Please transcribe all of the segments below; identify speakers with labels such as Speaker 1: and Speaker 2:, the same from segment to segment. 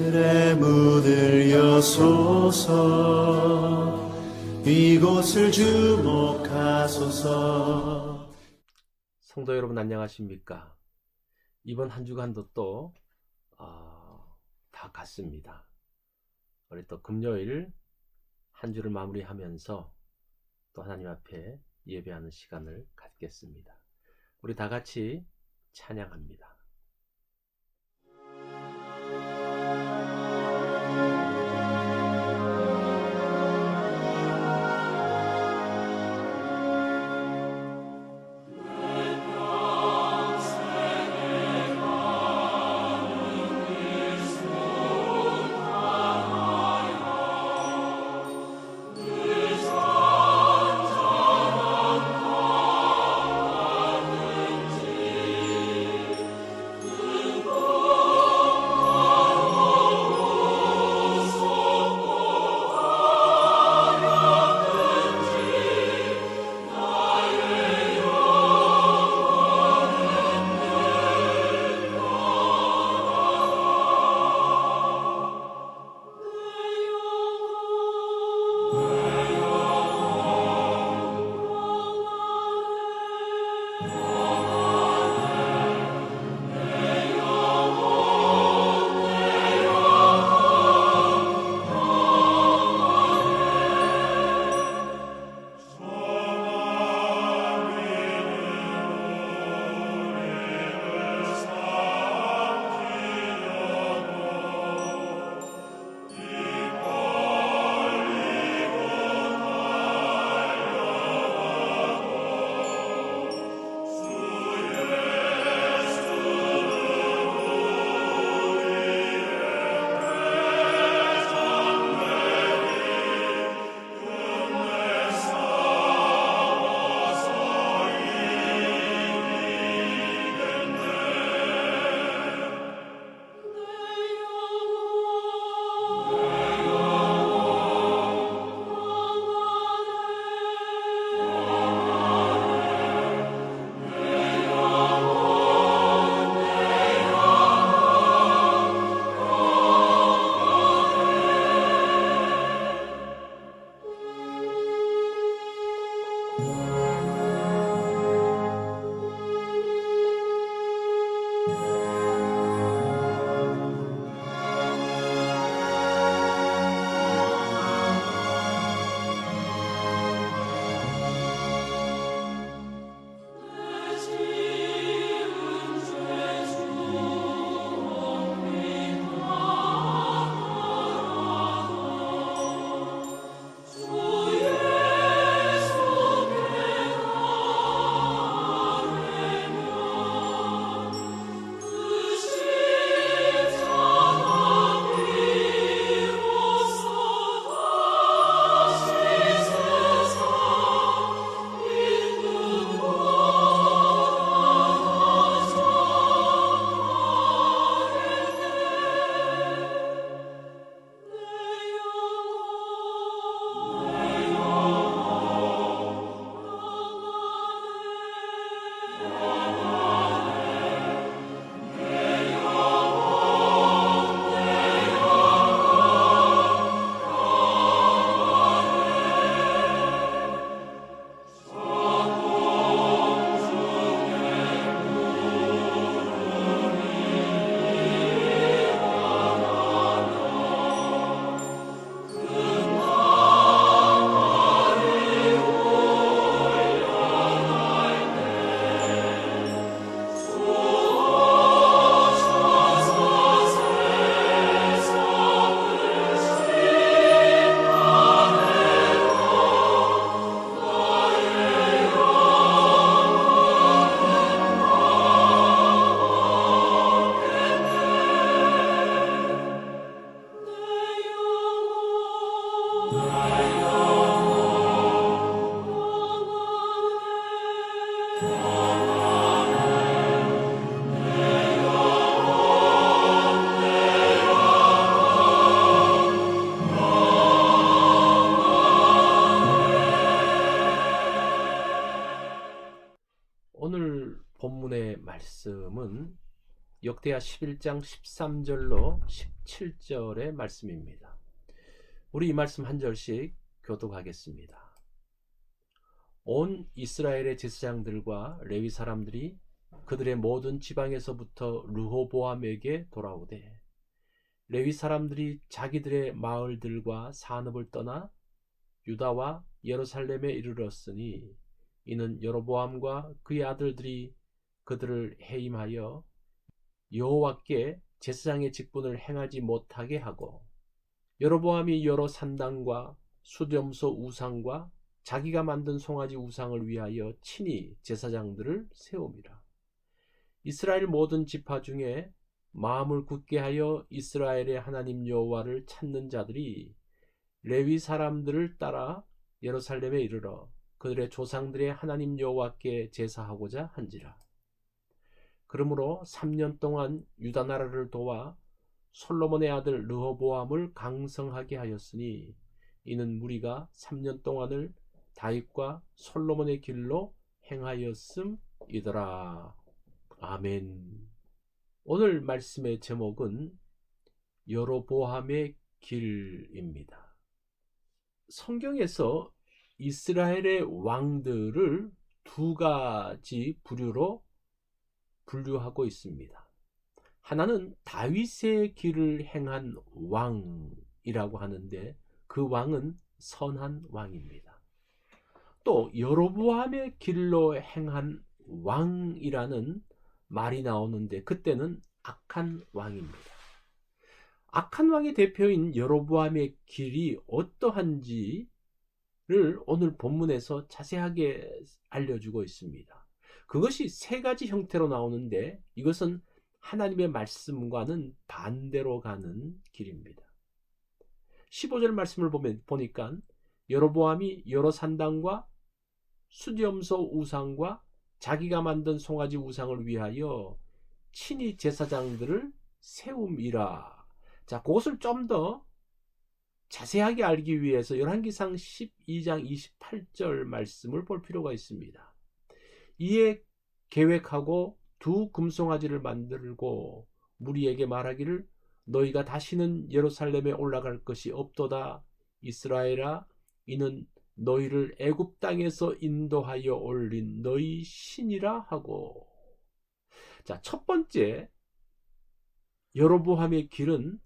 Speaker 1: 하늘의 문을 여소서 이곳을 주목하소서
Speaker 2: 성도 여러분 안녕하십니까? 이번 한 주간도 또, 어, 다 갔습니다. 우리 또 금요일 한 주를 마무리하면서 또 하나님 앞에 예배하는 시간을 갖겠습니다. 우리 다 같이 찬양합니다. 말씀은 역대하 11장 13절로 17절의 말씀입니다. 우리 이 말씀 한 절씩 교독하겠습니다. 온 이스라엘의 제사장들과 레위 사람들이 그들의 모든 지방에서부터 르호보암에게 돌아오되 레위 사람들이 자기들의 마을들과 산업을 떠나 유다와 예루살렘에 이르렀으니 이는 여로보암과 그의 아들들이 그들을 해임하여 여호와께 제사장의 직분을 행하지 못하게 하고 여로보암이 여러 산당과 수렴소 우상과 자기가 만든 송아지 우상을 위하여 친히 제사장들을 세웁니다. 이스라엘 모든 지파 중에 마음을 굳게 하여 이스라엘의 하나님 여호와를 찾는 자들이 레위 사람들을 따라 예루살렘에 이르러 그들의 조상들의 하나님 여호와께 제사하고자 한지라. 그러므로 3년 동안 유다 나라를 도와 솔로몬의 아들 르호보암을 강성하게 하였으니 이는 무리가 3년 동안을 다윗과 솔로몬의 길로 행하였음이더라. 아멘. 오늘 말씀의 제목은 여로보암의 길입니다. 성경에서 이스라엘의 왕들을 두 가지 부류로 분류하고 있습니다. 하나는 다윗의 길을 행한 왕이라고 하는데 그 왕은 선한 왕입니다. 또 여로보암의 길로 행한 왕이라는 말이 나오는데 그때는 악한 왕입니다. 악한 왕의 대표인 여로보암의 길이 어떠한지를 오늘 본문에서 자세하게 알려주고 있습니다. 그것이 세 가지 형태로 나오는데 이것은 하나님의 말씀과는 반대로 가는 길입니다. 15절 말씀을 보면 보니까 여로보암이 여러 산당과 수렴소 우상과 자기가 만든 송아지 우상을 위하여 친히 제사장들을 세움이라. 자, 그것을 좀 더 자세하게 알기 위해서 열왕기상 12장 28절 말씀을 볼 필요가 있습니다. 이에 계획하고 두 금송아지를 만들고 무리에게 말하기를 너희가 다시는 예루살렘에 올라갈 것이 없도다 이스라엘아 이는 너희를 애굽 땅에서 인도하여 올린 너희 신이라 하고 자, 첫 번째 여로보암의 길은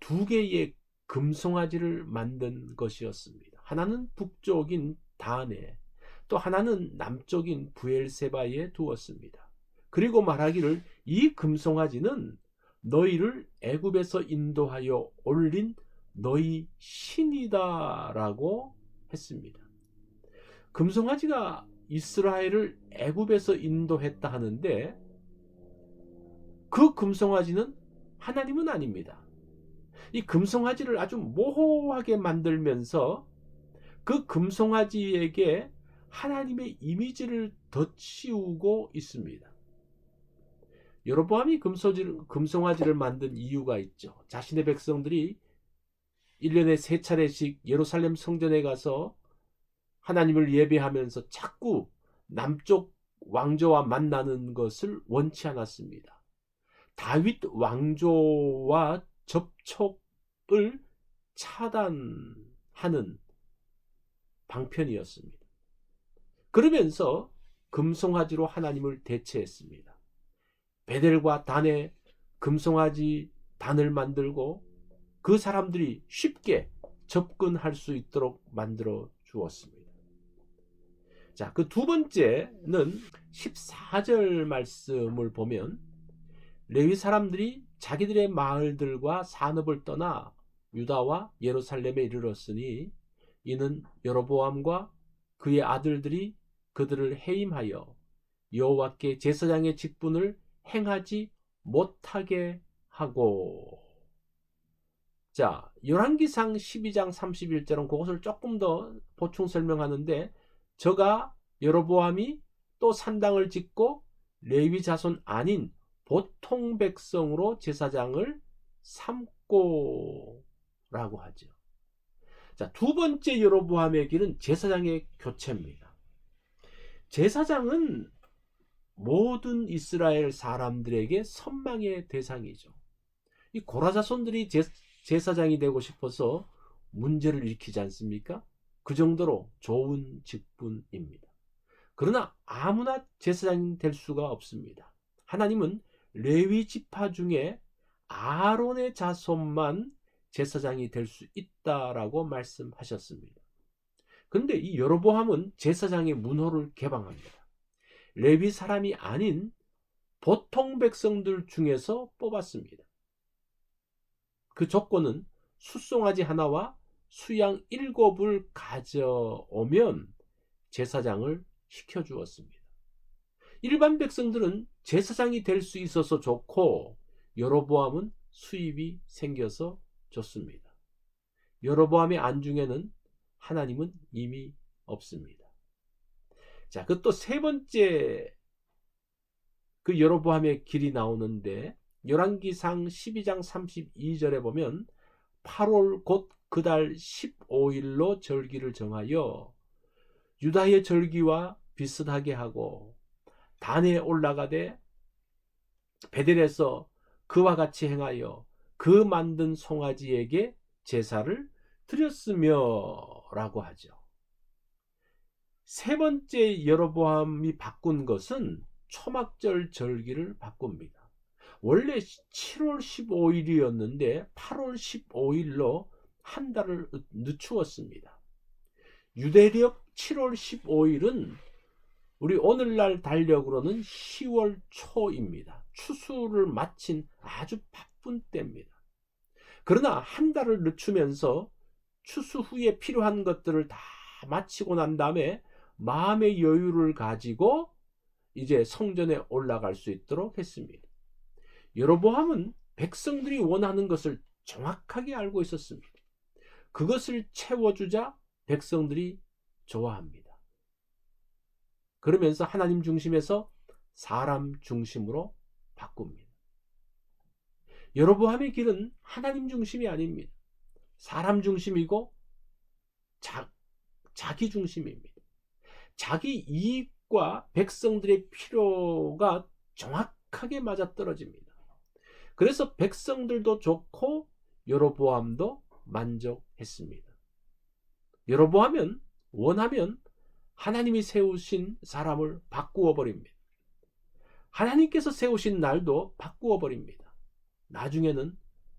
Speaker 2: 두 개의 금송아지를 만든 것이었습니다. 하나는 북쪽인 단에 또 하나는 남쪽인 부엘세바에 두었습니다. 그리고 말하기를 이 금송아지는 너희를 애굽에서 인도하여 올린 너희 신이다라고 했습니다. 금송아지가 이스라엘을 애굽에서 인도했다 하는데 그 금송아지는 하나님은 아닙니다. 이 금송아지를 아주 모호하게 만들면서 그 금송아지에게 하나님의 이미지를 덧씌우고 있습니다. 여로보암이 금송아지를 만든 이유가 있죠. 자신의 백성들이 1년에 세 차례씩 예루살렘 성전에 가서 하나님을 예배하면서 자꾸 남쪽 왕조와 만나는 것을 원치 않았습니다. 다윗 왕조와 접촉을 차단하는 방편이었습니다. 그러면서 금송아지로 하나님을 대체했습니다. 베델과 단에 금송아지 단을 만들고 그 사람들이 쉽게 접근할 수 있도록 만들어 주었습니다. 자, 그 두 번째는 14절 말씀을 보면 레위 사람들이 자기들의 마을들과 산업을 떠나 유다와 예루살렘에 이르렀으니 이는 여로보암과 그의 아들들이 그들을 해임하여 여호와께 제사장의 직분을 행하지 못하게 하고 자, 열왕기상 12장 31절은 그것을 조금 더 보충 설명하는데 저가 여로보암이 또 산당을 짓고 레위 자손 아닌 보통 백성으로 제사장을 삼고라고 하죠. 자, 두 번째 여로보암의 길은 제사장의 교체입니다. 제사장은 모든 이스라엘 사람들에게 선망의 대상이죠. 이 고라자손들이 제, 제사장이 되고 싶어서 문제를 일으키지 않습니까? 그 정도로 좋은 직분입니다. 그러나 아무나 제사장이 될 수가 없습니다. 하나님은 레위 지파 중에 아론의 자손만 제사장이 될 수 있다라고 말씀하셨습니다. 그런데 이 여로보암은 제사장의 문호를 개방합니다. 레위 사람이 아닌 보통 백성들 중에서 뽑았습니다. 그 조건은 숫송아지 하나와 수양 일곱을 가져오면 제사장을 시켜주었습니다. 일반 백성들은 제사장이 될 수 있어서 좋고 여로보암은 수입이 생겨서 좋습니다. 여로보암의 안중에는 하나님은 이미 없습니다. 자, 그 또 세 번째 그 여로보암의 길이 나오는데 열왕기상 12장 32절에 보면 8월 곧 그 달 15일로 절기를 정하여 유다의 절기와 비슷하게 하고 단에 올라가되 베델에서 그와 같이 행하여 그 만든 송아지에게 제사를 드렸으며 라고 하죠. 세 번째 여로보암이 바꾼 것은 초막절 절기를 바꿉니다. 원래 7월 15일이었는데 8월 15일로 한 달을 늦추었습니다. 유대력 7월 15일은 우리 오늘날 달력으로는 10월 초입니다. 추수를 마친 아주 바쁜 때입니다. 그러나 한 달을 늦추면서 추수 후에 필요한 것들을 다 마치고 난 다음에 마음의 여유를 가지고 이제 성전에 올라갈 수 있도록 했습니다. 여로보암은 백성들이 원하는 것을 정확하게 알고 있었습니다. 그것을 채워주자 백성들이 좋아합니다. 그러면서 하나님 중심에서 사람 중심으로 바꿉니다. 여로보암의 길은 하나님 중심이 아닙니다. 사람 중심이고 자, 자기 중심입니다. 자기 이익과 백성들의 필요가 정확하게 맞아떨어집니다. 그래서 백성들도 좋고 여로보암도 만족했습니다. 여로보암은 원하면 하나님이 세우신 사람을 바꾸어 버립니다. 하나님께서 세우신 날도 바꾸어 버립니다. 나중에는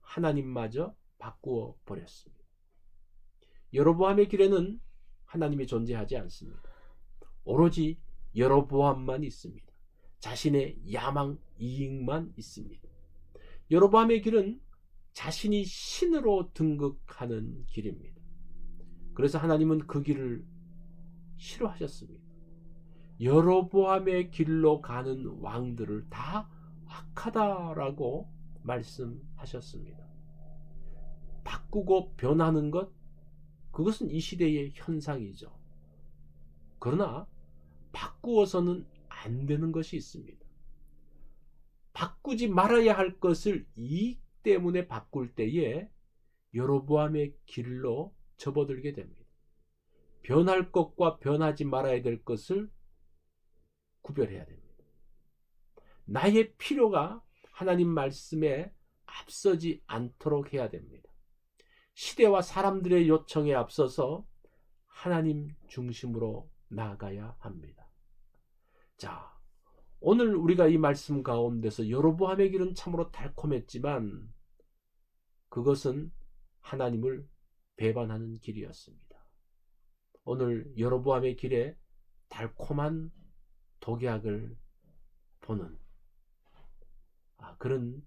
Speaker 2: 하나님마저 바꾸어 버렸습니다. 여로보암의 길에는 하나님이 존재하지 않습니다. 오로지 여로보암만 있습니다. 자신의 야망 이익만 있습니다. 여로보암의 길은 자신이 신으로 등극하는 길입니다. 그래서 하나님은 그 길을 싫어하셨습니다. 여로보암의 길로 가는 왕들을 다 악하다라고 말씀하셨습니다. 바꾸고 변하는 것 그것은 이 시대의 현상이죠. 그러나 바꾸어서는 안 되는 것이 있습니다. 바꾸지 말아야 할 것을 이익 때문에 바꿀 때에 여로보암의 길로 접어들게 됩니다. 변할 것과 변하지 말아야 될 것을 구별해야 됩니다. 나의 필요가 하나님 말씀에 앞서지 않도록 해야 됩니다. 시대와 사람들의 요청에 앞서서 하나님 중심으로 나아가야 합니다. 자, 오늘 우리가 이 말씀 가운데서 여로보암의 길은 참으로 달콤했지만 그것은 하나님을 배반하는 길이었습니다. 오늘 여로보암의 길에 달콤한 독약을 보는 아, 그런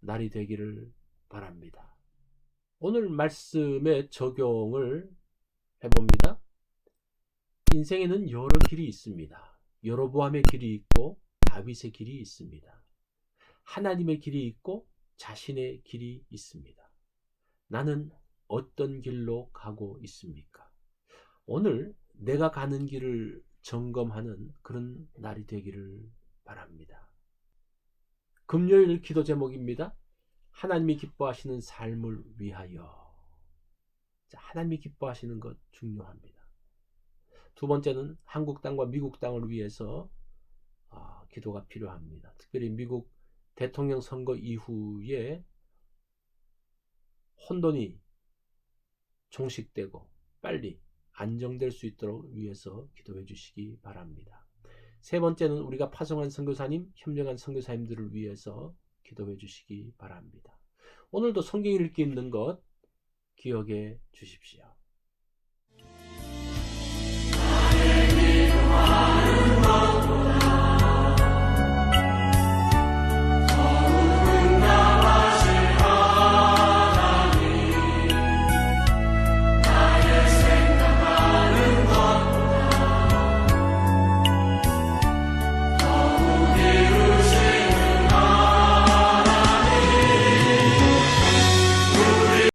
Speaker 2: 날이 되기를 바랍니다. 오늘 말씀의 적용을 해봅니다. 인생에는 여러 길이 있습니다. 여로보암의 길이 있고 다윗의 길이 있습니다. 하나님의 길이 있고 자신의 길이 있습니다. 나는 어떤 길로 가고 있습니까? 오늘 내가 가는 길을 점검하는 그런 날이 되기를 바랍니다. 금요일 기도 제목입니다. 하나님이 기뻐하시는 삶을 위하여. 자, 하나님이 기뻐하시는 것 중요합니다. 두 번째는 한국 땅과 미국 땅을 위해서 아, 기도가 필요합니다. 특별히 미국 대통령 선거 이후에 혼돈이 종식되고 빨리 안정될 수 있도록 위해서 기도해 주시기 바랍니다. 세 번째는 우리가 파송한 선교사님, 협력한 선교사님들을 위해서 기도해 주시기 바랍니다. 오늘도 성경 읽기 있는 것 기억해 주십시오.